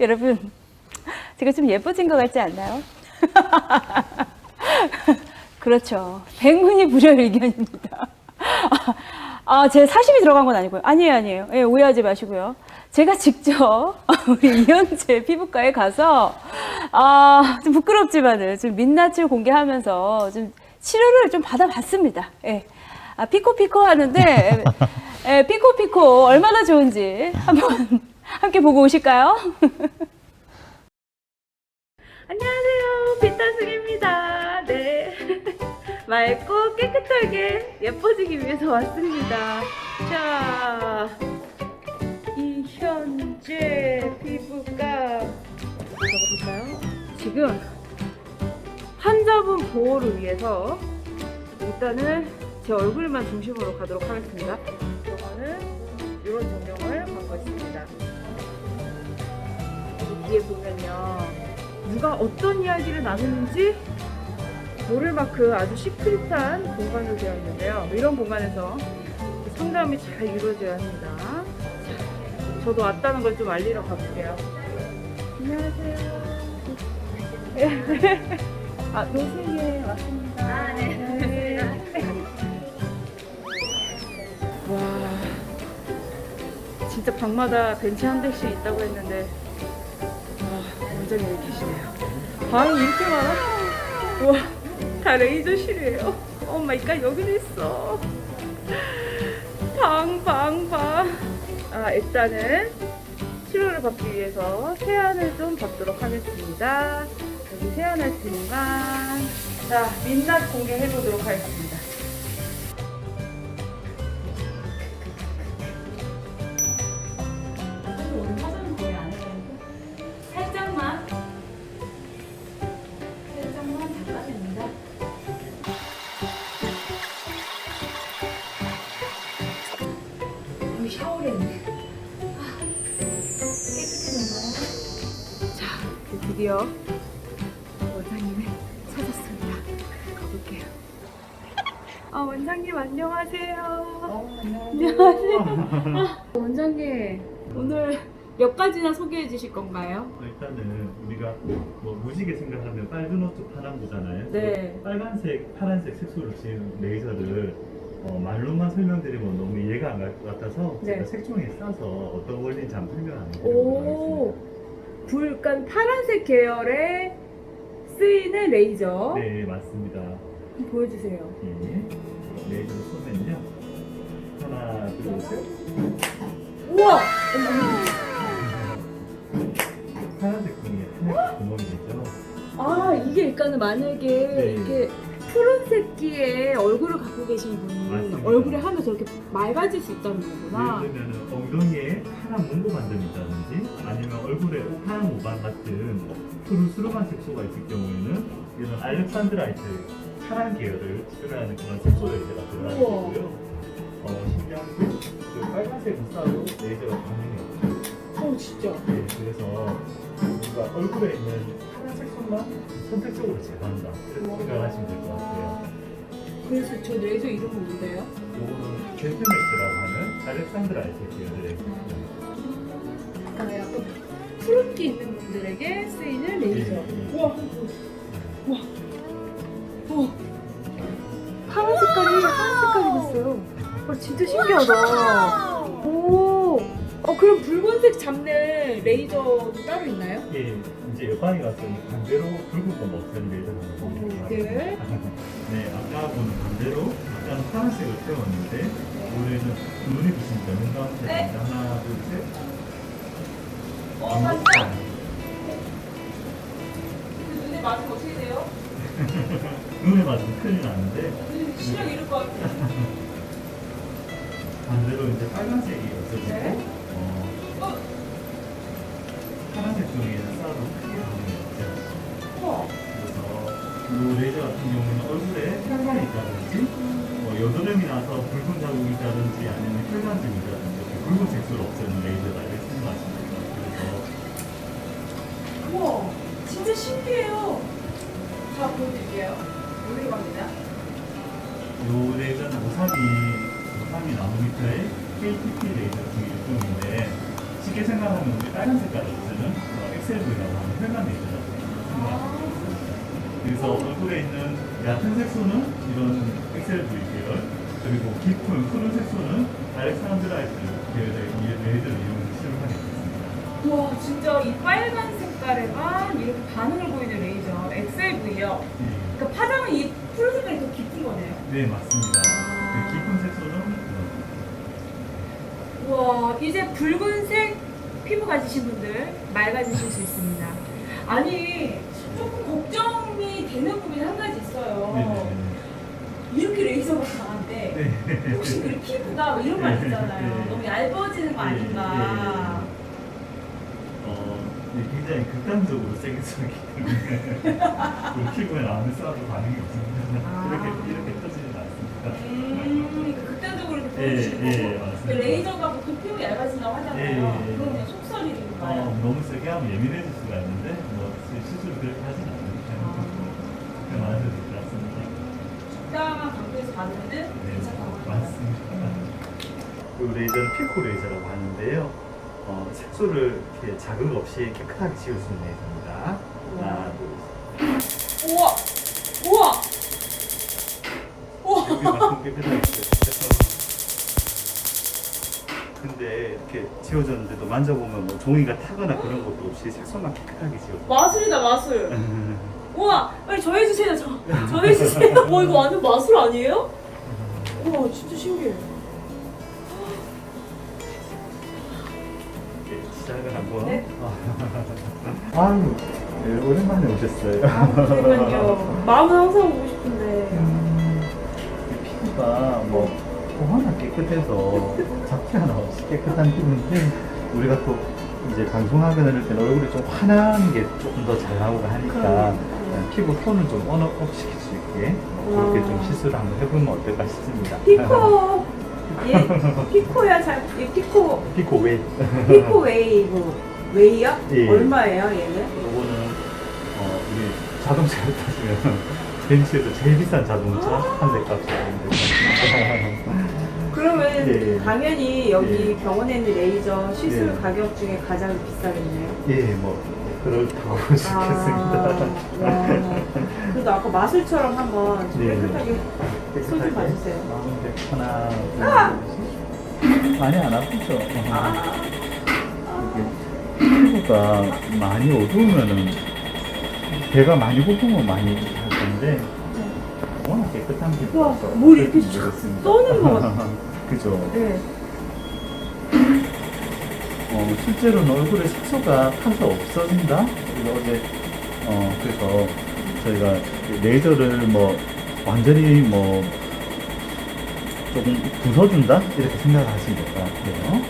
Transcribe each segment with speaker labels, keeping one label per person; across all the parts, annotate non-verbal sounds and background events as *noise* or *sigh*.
Speaker 1: *laughs* 여러분, 제가 좀 예뻐진 것 같지 않나요? *laughs* 그렇죠. 백문이 불여일견입니다. *laughs* 아, 제 사심이 들어간 건 아니고요. 아니에요, 아니에요. 예, 오해하지 마시고요. 제가 직접 우리 이현재 피부과에 가서 아, 좀 부끄럽지만은 좀 민낯을 공개하면서 좀 치료를 좀 받아봤습니다. 예. 아, 피코피코 하는데 예, 피코피코 얼마나 좋은지 한번 함께 보고 오실까요? *laughs* 안녕하세요. 빛단승입니다. 네. *laughs* 맑고 깨끗하게 예뻐지기 위해서 왔습니다. 자, 이 현재 피부과 들어가볼까요? 지금 환자분 보호를 위해서 일단은 제 얼굴만 중심으로 가도록 하겠습니다. 이거는 이런 전경을 받고 있습니다. 이 뒤에 보면요. 누가 어떤 이야기를 나누는지 모를 만큼 아주 시크릿한 공간으로 되어 있는데요. 이런 공간에서 상담이 잘 이루어져야 합니다. 자, 저도 왔다는 걸 좀 알리러 가볼게요. 안녕하세요. 아, 노승에 왔습니다. 아, 네. *laughs* 와, 진짜 방마다 벤치 한 대씩 있다고 했는데 와, 여기 계시네요. 방이 이렇게 많아? 우와, 다 레이저실이에요. 오 마이 갓, 여기도 있어. 방, 방, 방. 아, 일단은 치료를 받기 위해서 세안을 좀 받도록 하겠습니다. 여기 세안할 공간. 자, 민낯 공개해 보도록 하겠습니다. 드디어 원장님을 찾았습니다. 가볼게요. 아, 원장님 안녕하세요. 안녕하세요. 아, 원장님 오늘 몇 가지나 소개해 주실 건가요?
Speaker 2: 어, 일단은 우리가 뭐 무지개 생각하면 빨간 옷, 파란 거잖아요.
Speaker 1: 네.
Speaker 2: 빨간색, 파란색 색소를 지은 레이저를 어, 말로만 설명드리면 너무 이해가 안 갈 것 같아서
Speaker 1: 네.
Speaker 2: 제가 색종이에 싸서 어떤 원리인지 한번 설명 안
Speaker 1: 오,
Speaker 2: 해드리도록
Speaker 1: 불간 파란색 계열의 쓰이는 레이저.
Speaker 2: 네, 맞습니다.
Speaker 1: 보여주세요.
Speaker 2: 예. 레이저를 쏘면요. 하나, 둘, 셋.
Speaker 1: 우와!
Speaker 2: 파란색 종이에 하나씩 구멍이 되죠.
Speaker 1: 아, 이게 그러니까는 만약에
Speaker 2: 네.
Speaker 1: 이렇게 푸른색기에 얼굴을 갖고 계신 분이
Speaker 2: 맞습니다.
Speaker 1: 얼굴에 하면 저렇게 맑아질 수 있다는 거구나.
Speaker 2: 예를 들면 엉덩이에 파란 반점이 있다든지 아니면 얼굴에 파란 모반 같은 푸르스름한 색소가 있을 경우에는 이런 알렉산드라이트 파란 계열을 치료하는 그런 색소 레이저가. 거고요. 어, 신기한 게그 빨간색 흑사로 레이저가 없죠.
Speaker 1: 어, 진짜.
Speaker 2: 네, 그래서 우리가 얼굴에 있는 파란 색소만 선택적으로 제거한다. 이렇게 생각하시면 될 것 같아요.
Speaker 1: 그래서 저 레이저 이름은 뭔데요?
Speaker 2: 요거는 젠틀맥스라고 하는 알렉산드라이트 계열의 레이저입니다.
Speaker 1: 아, 약간 푸른기 있는 분들에게 쓰이는 레이저.
Speaker 2: 네.
Speaker 1: 우와, 우와, 우와. 파란 색깔이 파란 색깔이 됐어요. 와, 진짜 신기하다. 오, 어 그럼 붉은색 잡는 레이저도 따로 있나요?
Speaker 2: 예, 이제 옆방에 이 반대로 붉은 건 없애는 레이저가
Speaker 1: 어, 네.
Speaker 2: 네, *laughs* 아까하고는 반대로 아까는 파란색을 태웠는데 올해는 눈이 부신 변형 가운데
Speaker 1: 네.
Speaker 2: 하나, 둘, 셋.
Speaker 1: 어, 맞다. 눈에 맞으면 어떻게 돼요? *laughs*
Speaker 2: 눈에 맞으면 큰일 나는데
Speaker 1: 시력 잃을 것 같아요. *laughs*
Speaker 2: 반대로 이제 빨간색이 없어지고
Speaker 1: 네.
Speaker 2: 어,
Speaker 1: 어,
Speaker 2: 파란색 종이에는 싸도 이 레이저 같은 경우는 얼굴에 혈관이 있다든지 뭐 여드름이 나서 붉은 자국이 있다든지 아니면 혈관증이 있다든지 이렇게 붉은 색소를 없애는 레이저다 이렇게 생각하시면 됩니다. 그래서
Speaker 1: 우와, 진짜 신기해요. 자, 보여드릴게요. 여기로 갑니다.
Speaker 2: 이 레이저는 오사미 오사미 나노미터의 KTP 레이저 중에 일종인데 쉽게 생각하면 우리 빨간 색깔을 어, 엑셀브이라고 하는 혈관 레이저라고 되겠습니다. 그래서 얼굴에 있는 얕은 색소는 이런 엑셀브이 계열, 그리고 깊은 푸른 색소는 알렉산드라이트 계열의 이 레이저를 이용해서 시험하게 됐습니다.
Speaker 1: 와 진짜 이 빨간 색깔에만 이렇게 반응을 보이는 레이저 XLV요.
Speaker 2: 네.
Speaker 1: 그러니까 파장은 이 푸른 색깔이 더 깊은 거네요.
Speaker 2: 네, 맞습니다. 그 깊은 색소는
Speaker 1: 와 이제 붉은색 피부 가지신 분들 맑아지실 수 있습니다. 아니 조금 걱정이 되는 부분이 한 가지 있어요.
Speaker 2: 네네네.
Speaker 1: 이렇게 레이저가 강한데
Speaker 2: 네.
Speaker 1: 혹시 그 피부가 뭐 이런 말 있잖아요.
Speaker 2: 네.
Speaker 1: 너무 얇아지는 거 아닌가.
Speaker 2: 어, 네, 굉장히 극단적으로 세게 쏘기 때문에 우리 피부에 나오는 쏴도 반응이 없습니다.
Speaker 1: 아.
Speaker 2: 이렇게 이렇게 터지진 않습니다.
Speaker 1: 음, 그러니까 극단적으로 이렇게
Speaker 2: 예,
Speaker 1: 보여주시는
Speaker 2: 예,
Speaker 1: 거고
Speaker 2: 맞습니다.
Speaker 1: 그 레이저가 보통 피부 얇아진다고 하잖아요.
Speaker 2: 예, 예.
Speaker 1: 그냥 속설이 되는
Speaker 2: 어,
Speaker 1: 거예요.
Speaker 2: 너무 세게 하면 예민해질 수가 있는데 뭐 실수를 그렇게 하진 않으니까
Speaker 1: 아.
Speaker 2: 그냥 많아져도 될것 같습니다.
Speaker 1: 적당한 강도에서 받으면은
Speaker 2: 네,
Speaker 1: 괜찮다고
Speaker 2: 맞습니다. 그 레이저는 피코 레이저라고 하는데요. 어, 색소를 이렇게 자극 없이 깨끗하게 지울 수 있는 레이저입니다. 하나, 둘, 셋.
Speaker 1: 우와! 우와! 우와!
Speaker 2: 여기 만큼 깨끗하게 지워졌죠. 근데 이렇게 지워졌는데도 만져보면 뭐 종이가 타거나 그런 것도 없이 색소만 깨끗하게 지워져.
Speaker 1: 마술이다 마술. *laughs* 우와! 빨리 저 해주세요 저. 저 해주세요. 와 이거 완전 마술 아니에요? 우와 진짜 신기해.
Speaker 2: 이렇게 시작을 한번.
Speaker 1: 네. *laughs*
Speaker 2: 아유, 네, 오랜만에 오셨어요.
Speaker 1: 아 그러니까요. *laughs* 마음은 항상 오고 싶은데.
Speaker 2: 음, 이 피부가 뭐 워낙 깨끗해서 잡티 하나 없이 깨끗한 피부인데 우리가 또 이제 이럴 때는 얼굴이 좀 환한 게 조금 더 잘 나오고 하니까
Speaker 1: 음.
Speaker 2: 피부 톤을 좀 언업 시킬 수 있게 그렇게 좀 시술을 한번 해보면 어떨까 싶습니다.
Speaker 1: 피코. 얘 *laughs* 피코야 잘. 얘 피코.
Speaker 2: 피코 웨이.
Speaker 1: 피코 웨이브. 웨이요?
Speaker 2: 예.
Speaker 1: 얼마예요 얘는?
Speaker 2: 요거는 어, 우리 자동차를 타시면 벤츠에서 제일 비싼 자동차 한 대 값이 나는데
Speaker 1: 그러면
Speaker 2: 예.
Speaker 1: 당연히 여기
Speaker 2: 예.
Speaker 1: 병원에 있는 레이저 시술
Speaker 2: 예.
Speaker 1: 가격 중에 가장 비싸겠네요.
Speaker 2: 예, 뭐 그렇다고 볼수
Speaker 1: 아. 와. 그래도 아까 마술처럼 한번 좀
Speaker 2: 네.
Speaker 1: 깨끗하게 손좀 봐주세요.
Speaker 2: 마음대 하나, 둘,
Speaker 1: 아!
Speaker 2: 셋. 많이 안 아프죠?
Speaker 1: 아,
Speaker 2: 이게 피부가 많이 어두우면은 배가 많이 고프면 많이 할 건데 워낙 깨끗한
Speaker 1: 우와,
Speaker 2: 피부라서
Speaker 1: 뭘 이렇게
Speaker 2: 모르겠습니다.
Speaker 1: 떠는 것 *laughs* 같아.
Speaker 2: 그죠?
Speaker 1: 네.
Speaker 2: 어, 실제로는 얼굴에 색소가 타서 없어진다? 그래서 어제, 어, 그래서 저희가 그 레이저를 뭐, 완전히 뭐, 조금 부숴준다? 이렇게 생각하시면 될 것 같아요.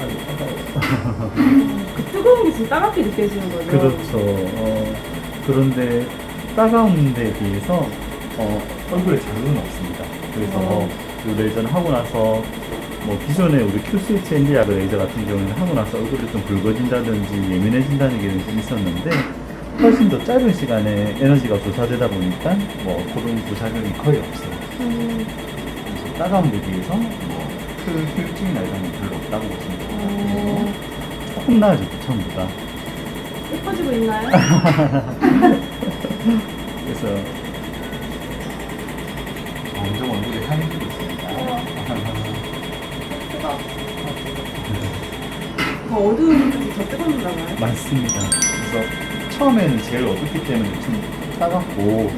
Speaker 2: 아이고,
Speaker 1: 그 뜨거운 게 지금 따갑게 느껴지는 거죠?
Speaker 2: 그렇죠. 어, 그런데 따가운 데 비해서 어, 얼굴에 자극은 없습니다. 그래서
Speaker 1: 어.
Speaker 2: 이 레이저는 하고 나서 뭐 기존에 우리 큐스위치 엔디아그 레이저 같은 경우에는 하고 나서 얼굴이 좀 붉어진다든지 예민해진다는 게 좀 있었는데 훨씬 더 짧은 시간에 에너지가 조사되다 보니까 뭐 그런 부작용이 거의 없어요.
Speaker 1: 음,
Speaker 2: 그래서 따가운 데 비해서 뭐큰 후유증이나 이런 건 별로 없다고 보시면 돼요.
Speaker 1: 어,
Speaker 2: 조금 나아졌죠, 처음보다.
Speaker 1: 예뻐지고 있나요? *laughs*
Speaker 2: 그래서 완전 얼굴에 하얘지고 있습니다.
Speaker 1: 어. 더 어두운 쪽이 더 뜨거운가 봐요.
Speaker 2: 맞습니다. 그래서 처음에는 제일 어둡기 때문에 좀 따갑고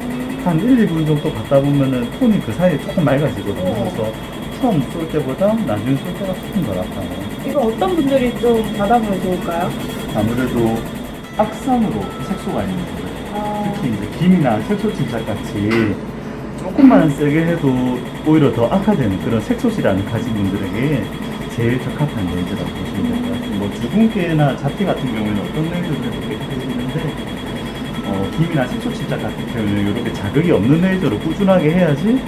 Speaker 2: 한 1, 2분 정도 갔다 보면은 톤이 그 사이에 조금 맑아지거든요.
Speaker 1: 어.
Speaker 2: 그래서 처음 쏠 때보다 나중에 쏠 때가 조금 덜 아파요.
Speaker 1: 이거 어떤 분들이 좀 받아보면 좋을까요?
Speaker 2: 아무래도 악성으로 색소가 있는 분들
Speaker 1: 아,
Speaker 2: 특히 이제 김이나 색소 침착 같이 조금만 세게 해도 오히려 더 악화되는 그런 색소질환을 가진 분들에게 제일 적합한 레이저라고 보시면 될 것 같아요. 뭐 주근깨나 잡티 같은 경우에는 어떤 레이저를 해도 깨끗해지는데 어, 김이나 색소 침착 같은 경우에는 이렇게 자극이 없는 레이저로 꾸준하게 해야지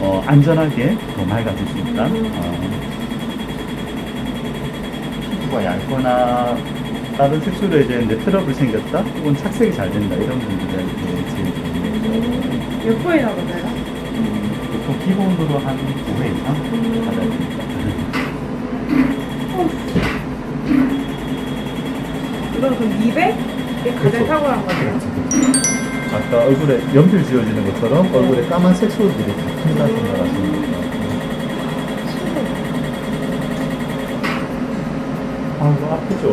Speaker 2: 어, 안전하게 더 맑아질 수 있다. 어, 피부가 얇거나 다른 색소 레이저인데 트러블 생겼다? 혹은 착색이 잘 된다 이런 분들한테 제일 좋은 레이저.
Speaker 1: 몇 번이나 받아요?
Speaker 2: 음, 보통 기본으로 한 9회 이상
Speaker 1: 음.
Speaker 2: 받아야 됩니다.
Speaker 1: 이건 그럼 미백? 이게 가장
Speaker 2: 그렇죠.
Speaker 1: 탁월한 거네요.
Speaker 2: 아까 얼굴에 연필 지워지는 것처럼 얼굴에 까만 색소들이 다 핀다 생각하시면 돼요. 아이고 아프죠?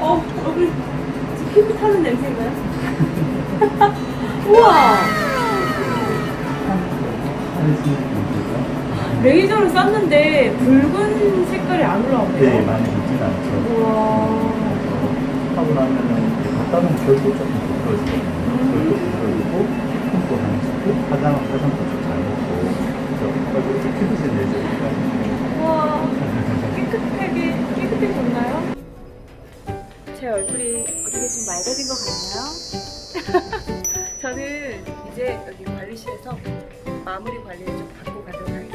Speaker 1: 어, 얼굴 피부 타는 냄새인가요? *laughs* 우와! 레이저로 쐈는데 붉은 색깔이 안 올라오네요.
Speaker 2: 네, 많이 묻진 않죠.
Speaker 1: 우와.
Speaker 2: 하고 나면은 이제 놓으면 결도 조금 부풀어지거든요. 결도 부풀어지고 폼도 하나 쓰고 화장 화장도 좀잘 먹고 그래서 좀 피부질 내죠.
Speaker 1: 우와. 깨끗하게, 깨끗해졌나요? 제 얼굴이 어떻게 좀 맑아진 것 같나요? *laughs* *laughs* 저는 이제 여기 관리실에서 마무리 관리를 좀 받고 가도록 하겠습니다.